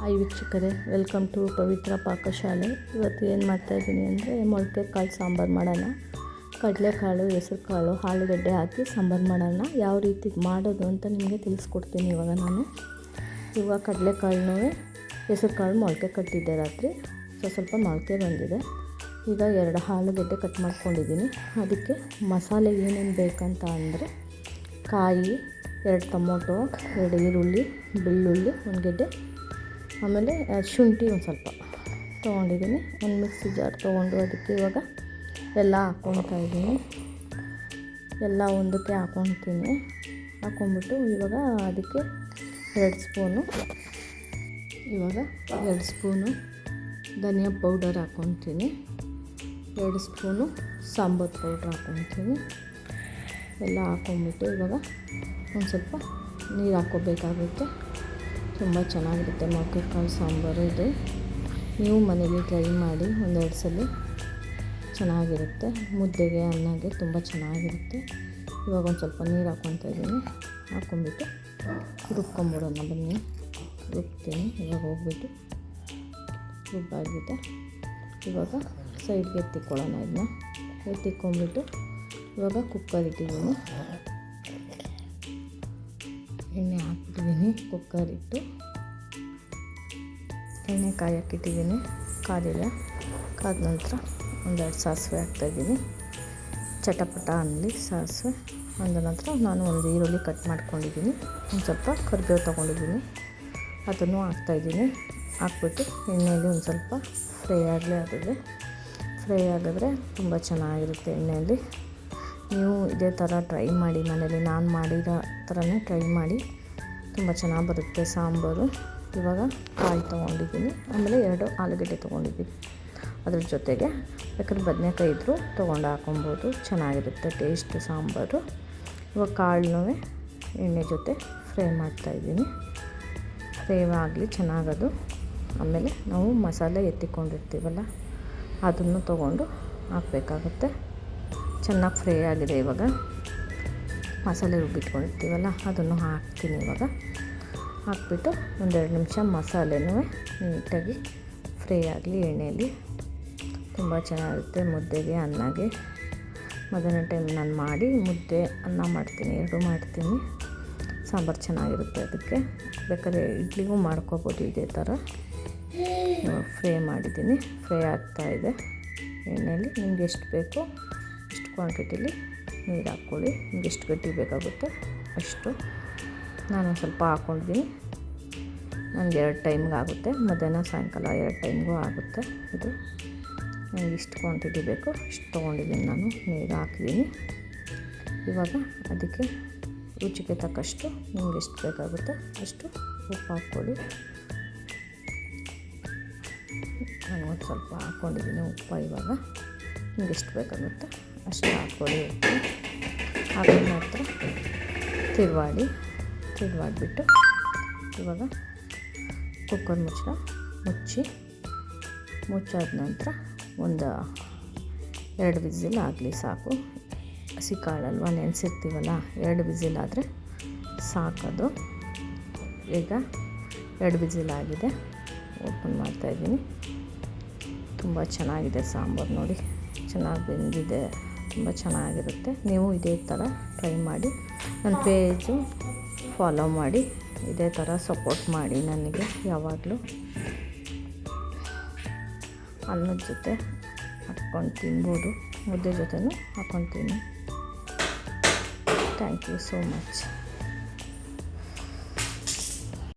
Hi ವೀಕ್ಷಕರೇ, welcome to ಪವಿತ್ರ ಪಾಕಶಾಲೆ. ಇವತ್ತು ಏನು ಮಾಡ್ತಾಯಿದ್ದೀನಿ ಅಂದರೆ ಮೊಳಕೆ ಕಾಳು ಸಾಂಬಾರು ಮಾಡೋಣ. ಕಡಲೆಕಾಳು ಹೆಸರು ಕಾಳು ಆಲೂಗಡ್ಡೆ ಹಾಕಿ ಸಾಂಬಾರು ಮಾಡೋಣ. ಯಾವ ರೀತಿ ಮಾಡೋದು ಅಂತ ನಿಮಗೆ ತಿಳಿಸ್ಕೊಡ್ತೀನಿ ಇವಾಗ ನಾನು. ಇವಾಗ ಕಡಲೆಕಾಳನ್ನೂ ಹೆಸರು ಕಾಳು ಮೊಳಕೆ ಕಟ್ಟಿದ್ದೆ ರಾತ್ರಿ. ಸೊ, ಸ್ವಲ್ಪ ಮೊಳಕೆ ಬಂದಿದೆ. ಈಗ ಎರಡು ಆಲೂಗಡ್ಡೆ ಕಟ್ ಮಾಡ್ಕೊಂಡಿದ್ದೀನಿ. ಅದಕ್ಕೆ ಮಸಾಲೆ ಏನೇನು ಬೇಕಂತ ಅಂದರೆ ಕಾಯಿ, ಎರಡು ಟೊಮೊಟೊ, ಎರಡು ಈರುಳ್ಳಿ, ಬೆಳ್ಳುಳ್ಳಿ ಒಂದು ಗೆಡ್ಡೆ ಆಮೇಲೆ ಶುಂಠಿ ಒಂದು ಸ್ವಲ್ಪ ತೊಗೊಂಡಿದ್ದೀನಿ ಒಂದು ಮಿಕ್ಸಿ ಜಾರ್ ತೊಗೊಂಡು ಅದಕ್ಕೆ ಇವಾಗ ಎಲ್ಲ ಹಾಕ್ಕೊತಾ ಇದ್ದೀನಿ ಎಲ್ಲ ಒಂದಕ್ಕೆ ಹಾಕ್ಕೊತೀನಿ ಹಾಕ್ಕೊಂಬಿಟ್ಟು ಇವಾಗ ಅದಕ್ಕೆ ಎರಡು ಸ್ಪೂನು, ಇವಾಗ ಎರಡು ಸ್ಪೂನು ಧನಿಯಾ ಪೌಡರ್ ಹಾಕ್ಕೊತೀನಿ ಎರಡು ಸ್ಪೂನು ಸಾಂಬಾರು ಪೌಡ್ರ್ ಹಾಕ್ಕೊತೀನಿ ಎಲ್ಲ ಹಾಕ್ಕೊಂಬಿಟ್ಟು ಇವಾಗ ಒಂದು ಸ್ವಲ್ಪ ನೀರು ಹಾಕ್ಕೋಬೇಕಾಗುತ್ತೆ ತುಂಬ ಚೆನ್ನಾಗಿರುತ್ತೆ ಮೊಳಕೆ ಕಾಳು, ಸಾಂಬಾರು ಇದು. ನೀವು ಮನೇಲಿ ಟ್ರೈ ಮಾಡಿ ಒಂದೆರಡು ಸಲ ಚೆನ್ನಾಗಿರುತ್ತೆ. ಮುದ್ದೆಗೆ, ಅನ್ನಗೆ ತುಂಬ ಚೆನ್ನಾಗಿರುತ್ತೆ. ಇವಾಗ ಒಂದು ಸ್ವಲ್ಪ ನೀರು ಹಾಕ್ಕೊತಾ ಇದ್ದೀನಿ. ಹಾಕ್ಕೊಂಬಿಟ್ಟು ರುಬ್ಕೊಂಬಿಡೋಣ ಬನ್ನಿ. ರುಬ್ತೀನಿ, ಇವಾಗ ಹೋಗ್ಬಿಟ್ಟು ರುಬ್ಬಾಗಿದೆ. ಇವಾಗ ಸೈಡ್ಗೆ ಎತ್ತಿಕೊಳ್ಳೋಣ ಇದನ್ನ. ಎತ್ತಿಕೊಂಬಿಟ್ಟು ಇವಾಗ ಕುಕ್ಕರ್ ಇಟ್ಟಿದ್ದೀನಿ. ಎಣ್ಣೆ ಹಾಕ್ಬಿಟ್ಟಿದ್ದೀನಿ ಕುಕ್ಕರ್ ಇಟ್ಟು ಎಣ್ಣೆ ಕಾಯಕ್ಕಿಟ್ಟಿದ್ದೀನಿ ಕಾದಿಲ್ಲ ಕಾದ ನಂತರ ಒಂದೆರಡು ಸಾಸಿವೆ ಹಾಕ್ತಾಯಿದ್ದೀನಿ. ಚಟಪಟ ಅನ್ನಲಿ ಸಾಸಿವೆ. ಅಂದ ನಂತರ ನಾನು ಒಂದು ಈರುಳ್ಳಿ ಕಟ್ ಮಾಡ್ಕೊಂಡಿದ್ದೀನಿ. ಒಂದು ಸ್ವಲ್ಪ ಕರಿಬೇವು ತೊಗೊಂಡಿದ್ದೀನಿ. ಅದನ್ನು ಹಾಕ್ತಾಯಿದ್ದೀನಿ. ಹಾಕ್ಬಿಟ್ಟು ಎಣ್ಣೆಯಲ್ಲಿ ಒಂದು ಸ್ವಲ್ಪ ಫ್ರೈ ಆಗಲಿ ಆಗಿದೆ ಫ್ರೈ ಆಗಿದ್ರೆ ತುಂಬ ಚೆನ್ನಾಗಿರುತ್ತೆ ಎಣ್ಣೆಯಲ್ಲಿ. ನೀವು ಇದೇ ಥರ ಟ್ರೈ ಮಾಡಿ ಮನೇಲಿ ನಾನು ಮಾಡಿರೋ ಥರನೇ ಟ್ರೈ ಮಾಡಿ. ತುಂಬ ಚೆನ್ನಾಗಿ ಬರುತ್ತೆ ಸಾಂಬಾರು. ಇವಾಗ ಕಾಯಿ ತೊಗೊಂಡಿದ್ದೀನಿ. ಆಮೇಲೆ ಎರಡು ಆಲೂಗಡ್ಡೆ ತೊಗೊಂಡಿದ್ದೀನಿ. ಅದ್ರ ಜೊತೆಗೆ ಬೇಕಾದ್ರೆ ಬದನೆಕಾಯಿ ಇದ್ದರೂ ತೊಗೊಂಡು ಹಾಕೊಬೋದು. ಚೆನ್ನಾಗಿರುತ್ತೆ ಟೇಸ್ಟ್ ಸಾಂಬಾರು. ಇವಾಗ ಕಾಳನ್ನೂ ಎಣ್ಣೆ ಜೊತೆ ಫ್ರೈ ಮಾಡ್ತಾಯಿದ್ದೀನಿ ಫ್ರೈ ಆಗಲಿ ಚೆನ್ನಾಗದು. ಆಮೇಲೆ ನಾವು ಮಸಾಲೆ ಎತ್ತಿಕೊಂಡಿರ್ತೀವಲ್ಲ, ಅದನ್ನು ತೊಗೊಂಡು ಹಾಕಬೇಕಾಗುತ್ತೆ. ಚೆನ್ನಾಗಿ ಫ್ರೈ ಆಗಿದೆ ಇವಾಗ. ಮಸಾಲೆ ರುಬ್ಬಿಟ್ಕೊಂಡಿರ್ತೀವಲ್ಲ ಅದನ್ನು ಹಾಕ್ತೀನಿ ಇವಾಗ. ಹಾಕ್ಬಿಟ್ಟು ಒಂದೆರಡು ನಿಮಿಷ ಮಸಾಲೆನೂ ನೀಟಾಗಿ ಫ್ರೈ ಆಗಲಿ, ಎಣ್ಣೆಯಲ್ಲಿ. ತುಂಬ ಚೆನ್ನಾಗಿರುತ್ತೆ ಮುದ್ದೆಗೆ, ಅನ್ನಗೆ. ಮೊದಲನೇ ಟೈಮ್ ನಾನು ಮಾಡಿ ಮುದ್ದೆ, ಅನ್ನ ಮಾಡ್ತೀನಿ, ಎರಡು ಮಾಡ್ತೀನಿ. ಸಾಂಬಾರು ಚೆನ್ನಾಗಿರುತ್ತೆ ಅದಕ್ಕೆ. ಬೇಕಾದ್ರೆ ಇಡ್ಲಿಗೂ ಮಾಡ್ಕೋಬೋದು ಇದೇ ಥರ. ಫ್ರೈ ಮಾಡಿದ್ದೀನಿ. ಫ್ರೈ ಆಗ್ತಾಯಿದೆ ಎಣ್ಣೆಯಲ್ಲಿ ನಿಮ್ಗೆ ಎಷ್ಟು ಬೇಕೋ ಕ್ವಾಂಟಿಟಿಲಿ ನೀರು ಹಾಕ್ಕೊಳ್ಳಿ. ನಿಮ್ಗೆ ಎಷ್ಟು ಗಟ್ಟಿ ಬೇಕಾಗುತ್ತೆ ಅಷ್ಟು. ನಾನು ಸ್ವಲ್ಪ ಹಾಕ್ಕೊಂಡಿದ್ದೀನಿ. ನನಗೆ ಎರಡು ಟೈಮ್ಗೆ ಆಗುತ್ತೆ. ಮಧ್ಯಾಹ್ನ, ಸಾಯಂಕಾಲ ಎರಡು ಟೈಮ್ಗೂ ಆಗುತ್ತೆ ಇದು. ನನಗೆ ಇಷ್ಟು ಕ್ವಾಂಟಿಟಿ ಬೇಕು ಇಷ್ಟು ತೊಗೊಂಡಿದ್ದೀನಿ ನಾನು. ನೀರು ಹಾಕಿದ್ದೀನಿ. ಇವಾಗ ಅದಕ್ಕೆ ರುಚಿಗೆ ತಕ್ಕಷ್ಟು ನಿಮ್ಗೆ ಎಷ್ಟು ಬೇಕಾಗುತ್ತೆ ಅಷ್ಟು ಉಪ್ಪು ಹಾಕ್ಕೊಳ್ಳಿ. ನಾನು ಒಂದು ಸ್ವಲ್ಪ ಹಾಕ್ಕೊಂಡಿದ್ದೀನಿ ಉಪ್ಪು ಇವಾಗ. ನಿಮ್ಗೆ ಎಷ್ಟು ಬೇಕಾಗುತ್ತೆ ಅಷ್ಟು ಹಾಕ್ಕೊಳ್ಳಿ. ಹಾಕಿದ ನಂತರ ತಿರುವಾಡಿ ತಿರುವಾಡಿಬಿಟ್ಟು ಇವಾಗ ಕುಕ್ಕರ್ ಮುಚ್ಚ ಮುಚ್ಚಿ, ಮುಚ್ಚಾದ ನಂತರ ಒಂದು ಎರಡು ವಿಸಿಲ್ ಆಗಲಿ ಸಾಕು. ಹಸಿ ಕಾಳಲ್ವ ನೆನೆಸಿರ್ತೀವಲ್ಲ, ಎರಡು ವಿಸಿಲ್ ಆದರೆ ಸಾಕದು. ಈಗ ಎರಡು ವಿಸಿಲ್ ಆಗಿದೆ. ಓಪನ್ ಮಾಡ್ತಾಯಿದ್ದೀನಿ ತುಂಬ ಚೆನ್ನಾಗಿದೆ ಸಾಂಬಾರು ನೋಡಿ. ಚೆನ್ನಾಗಿ ಬೆಂದಿದೆ, ತುಂಬ ಚೆನ್ನಾಗಿರುತ್ತೆ. ನೀವು ಇದೇ ಥರ ಟ್ರೈ ಮಾಡಿ, ನನ್ನ ಪೇಜು ಫಾಲೋ ಮಾಡಿ, ಇದೇ ಥರ ಸಪೋರ್ಟ್ ಮಾಡಿ ನನಗೆ ಯಾವಾಗಲೂ. ಅನ್ನದ ಜೊತೆ ಹಾಕ್ಕೊಂಡು ತಿನ್ಬೋದು, ಮುದ್ದೆ ಜೊತೆನೂ ಹಾಕ್ಕೊಂಡು ಥ್ಯಾಂಕ್ ಯು ಸೋ ಮಚ್